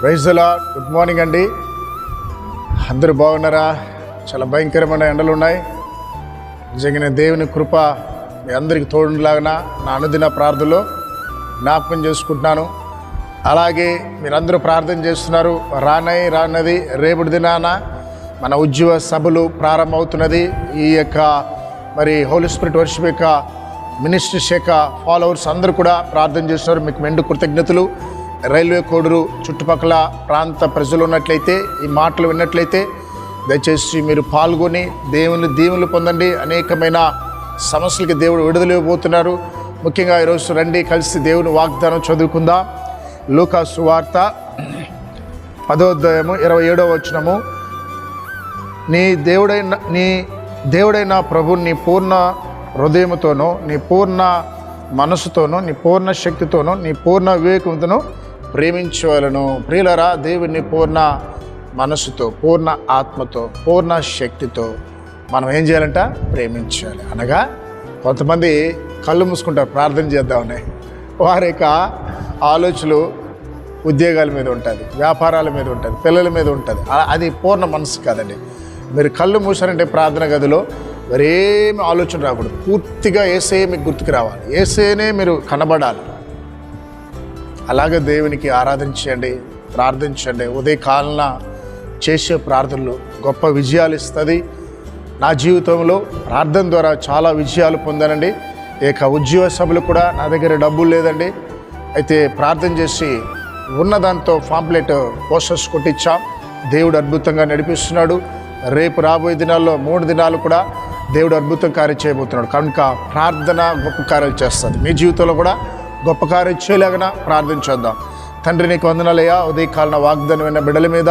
ప్రైజ్లా good morning అండి. అందరూ బాగున్నారా? చాలా భయంకరమైన ఎండలు ఉన్నాయి. నిజంగానే దేవుని కృప మీ అందరికి తోడులాగిన? నా అనుదిన ప్రార్థనలో జ్ఞాపకం చేసుకుంటున్నాను. అలాగే మీరందరూ ప్రార్థన చేస్తున్నారు. రానై రానది రేపటి దినాన మన ఉద్యోగ సభలు ప్రారంభమవుతున్నది. ఈ యొక్క మరి హోలీ స్పిరిట్ వర్షిప్ యొక్క మినిస్ట్రీ శాఖ ఫాలోవర్స్ అందరూ కూడా ప్రార్థన చేస్తున్నారు. మీకు మెండు కృతజ్ఞతలు. రైల్వే కోడూరు చుట్టుపక్కల ప్రాంత ప్రజలు ఉన్నట్లయితే ఈ మాటలు విన్నట్లయితే దయచేసి మీరు పాల్గొని దేవుని దీవులు పొందండి. అనేకమైన సమస్యలకి దేవుడు విడుదలవబోతున్నారు ముఖ్యంగా ఈరోజు రండి కలిసి దేవుని వాగ్దానం చదువుకుందాం. లూకా సువార్త పదోధ్యాయము ఇరవై ఏడవ వచనము. నీ దేవుడైన నీ దేవుడైన ప్రభు నీ పూర్ణ హృదయముతోనూ నీ పూర్ణ మనసుతోనూ నీ పూర్ణ శక్తితోనూ నీ పూర్ణ వివేకంతోనూ ప్రేమించవలను. ప్రియులరా దేవుణ్ణి పూర్ణ మనసుతో పూర్ణ ఆత్మతో పూర్ణ శక్తితో మనం ఏం చేయాలంట? ప్రేమించాలి. అనగా కొంతమంది కళ్ళు మూసుకుంటారు ప్రార్థన చేద్దామని. వారి యొక్క ఆలోచనలు ఉద్యోగాల మీద ఉంటుంది వ్యాపారాల మీద ఉంటుంది పిల్లల మీద ఉంటుంది. అది పూర్ణ మనసు కాదండి. మీరు కళ్ళు మూసారంటే ప్రార్థన గదిలో మరేమి ఆలోచన రాకూడదు. పూర్తిగా ఏసే మీకు గుర్తుకు రావాలి. ఏసేనే మీరు కనబడాలి. అలాగే దేవునికి ఆరాధించండి ప్రార్థించండి. ఉదయకాలన చేసే ప్రార్థనలు గొప్ప విజయాలు ఇస్తుంది. నా జీవితంలో ప్రార్థన ద్వారా చాలా విజయాలు పొందానండి. ఇక ఉద్యోగ సభలు కూడా నా దగ్గర డబ్బులు లేదండి. అయితే ప్రార్థన చేసి ఉన్న దాంతో పాంప్లెట్ పోస్టర్స్ కొట్టించాం. దేవుడు అద్భుతంగా నడిపిస్తున్నాడు. రేపు రాబోయే దినాల్లో మూడు దినాలు కూడా దేవుడు అద్భుతం కార్యం చేయబోతున్నాడు. కనుక ప్రార్థన గొప్ప కార్యాలు చేస్తుంది. మీ జీవితంలో కూడా గొప్ప కార్యం చేయలేగన ప్రార్థించేద్దాం తండ్రి నీకు వందనాలయ్యా. ఉదయకాలన వాగ్దానం విన్న బిడ్డల మీద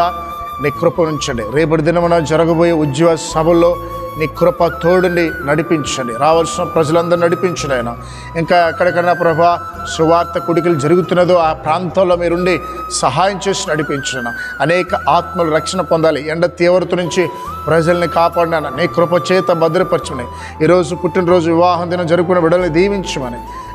నీ కృప ఉంచండి. రేపటి దినమున జరగబోయే ఉద్యోగ సభల్లో నీ కృప తోడుని నడిపించండి. రావాల్సిన ప్రజలందరూ నడిపించండి ఆయన. ఇంకా ఎక్కడికైనా ప్రభా సువార్త కుడికలు జరుగుతున్నదో ఆ ప్రాంతంలో మీరుండి సహాయం చేసి నడిపించిన అనేక ఆత్మలు రక్షణ పొందాలి. ఎండ తీవ్రత నుంచి ప్రజల్ని కాపాడినాను నీ కృప చేత భద్రపరచమని ఈరోజు పుట్టినరోజు వివాహం దినం జరుపుకున్న బిడ్డల్ని దీవించమని